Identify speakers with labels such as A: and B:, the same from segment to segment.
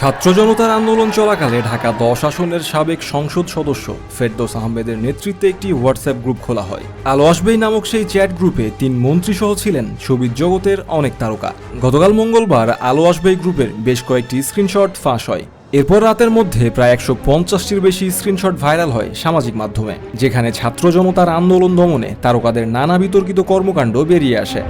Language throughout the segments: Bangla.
A: ছাত্র জনতার আন্দোলন চলাকালে ঢাকা দশ আসনের সাবেক সংসদ সদস্য ফেরদোস আহমেদের নেতৃত্বে একটি হোয়াটসঅ্যাপ গ্রুপ খোলা হয়। আলো আসবেই নামক সেই চ্যাট গ্রুপে তিন মন্ত্রী সহ ছিলেন সবিজ জগতের অনেক তারকা। গতকাল মঙ্গলবার আলো আসবেই গ্রুপের বেশ কয়েকটি স্ক্রিনশট ফাঁস হয়। এরপর রাতের মধ্যে প্রায় একশো পঞ্চাশটির বেশি স্ক্রিনশট ভাইরাল হয় সামাজিক মাধ্যমে, যেখানে ছাত্র জনতার আন্দোলন দমনে তারকাদের নানা বিতর্কিত কর্মকাণ্ড বেরিয়ে আসে।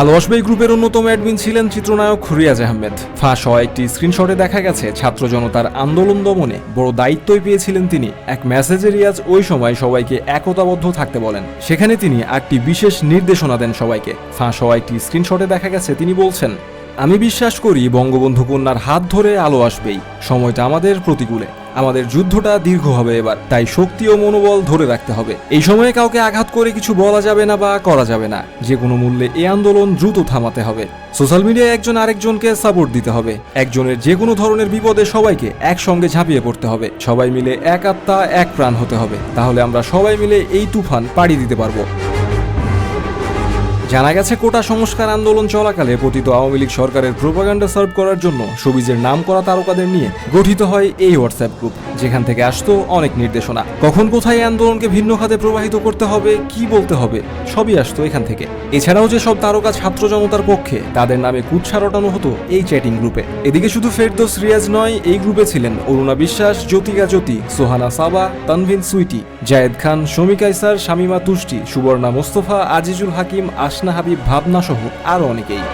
A: আলো গ্রুপের অন্যতম অ্যাডমিন ছিলেন চিত্রনায়ক রিয়াজ আহমেদ। ফাঁস হওয়া একটি স্ক্রিনশটে দেখা গেছে, ছাত্র জনতার আন্দোলন দমনে বড় দায়িত্বই পেয়েছিলেন তিনি। এক মেসেজে রিয়াজ ওই সময় সবাইকে একতাবদ্ধ থাকতে বলেন। সেখানে তিনি একটি বিশেষ নির্দেশনা দেন সবাইকে। ফাঁস হওয়া একটি স্ক্রিনশটে দেখা গেছে, তিনি বলছেন, আমি বিশ্বাস করি বঙ্গবন্ধু কন্যার হাত ধরে আলো আসবেই সময়টা আমাদের প্রতিকূলে। আমাদের যুদ্ধটা দীর্ঘ হবে এবার, তাই শক্তি ও মনোবল ধরে রাখতে হবে। এই সময়ে কাউকে আঘাত করে কিছু বলা যাবে না বা করা যাবে না, যে কোনো মূল্যে এই আন্দোলন দ্রুত থামাতে হবে। সোশ্যাল মিডিয়ায় একজন আরেকজনকে সাপোর্ট দিতে হবে। একজনের যে কোনো ধরনের বিপদে সবাইকে একসঙ্গে ঝাঁপিয়ে পড়তে হবে। সবাই মিলে এক আত্মা, এক প্রাণ হতে হবে। তাহলে আমরা সবাই মিলে এই তুফান পাড়ি দিতে পারব। জানা গেছে, কোটা সংস্কার আন্দোলন চলাকালে পতিত আওয়ামী লীগ সরকারের প্রোপাগান্ডা সার্ভ করার জন্য সবিজের নাম করা তারকাদের নিয়ে গঠিত হয় এই হোয়াটসঅ্যাপ গ্রুপ। যেখান থেকে আসতো অনেক নির্দেশনা। কখন কোথায় আন্দোলনকে ভিন্ন খাতে প্রবাহিত করতে হবে, কি বলতে হবে, সবই আসতো এখান থেকে। এছাড়াও যে সব তারকা ছাত্র জনতার পক্ষে তাদের নামে কুৎসা রটানো হতো এই চ্যাটিং গ্রুপে। এদিকে শুধু ফেরদোস রিয়াজ নয়, এই গ্রুপে ছিলেন অরুণা বিশ্বাস, জ্যোতিকা জ্যোতি, সোহানা সাবা, তানভিন সুইটি। জায়েদ খান শমিকা ইসার শামিমা তুষ্টি, সুবর্ণা মোস্তফা, আজিজুল হাকিম, আসনা হাবিব, ভাবনাসহ আরও অনেকেই।